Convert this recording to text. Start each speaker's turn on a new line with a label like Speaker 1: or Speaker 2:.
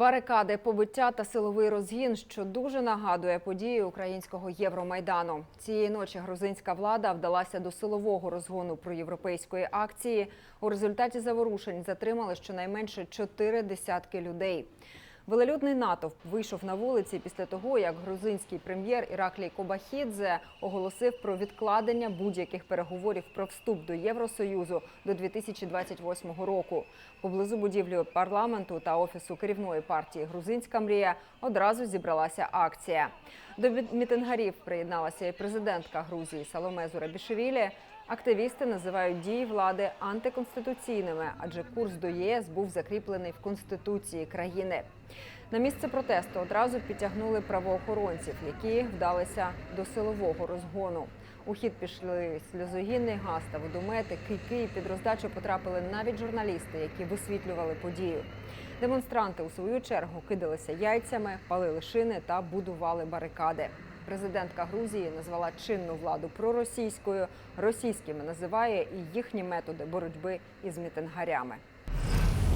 Speaker 1: Барикади, побиття та силовий розгін, що дуже нагадує події українського Євромайдану. Цієї ночі грузинська влада вдалася до силового розгону проєвропейської акції. У результаті заворушень затримали щонайменше чотири десятки людей. Велелюдний натовп вийшов на вулиці після того, як грузинський прем'єр Іраклій Кобахідзе оголосив про відкладення будь-яких переговорів про вступ до Євросоюзу до 2028 року. Поблизу будівлі парламенту та офісу керівної партії Грузинська мрія одразу зібралася акція. До мі- мітингарів приєдналася і президентка Грузії Саломе Зурабішвілі. Активісти називають дії влади антиконституційними, адже курс до ЄС був закріплений в конституції країни. На місце протесту одразу підтягнули правоохоронців, які вдалися до силового розгону. У хід пішли сльозогінний газ та водомети, кийки під роздачу потрапили навіть журналісти, які висвітлювали подію. Демонстранти у свою чергу кидалися яйцями, палили шини та будували барикади. Президентка Грузії назвала чинну владу проросійською, російськими називає і їхні методи боротьби із мітингарями.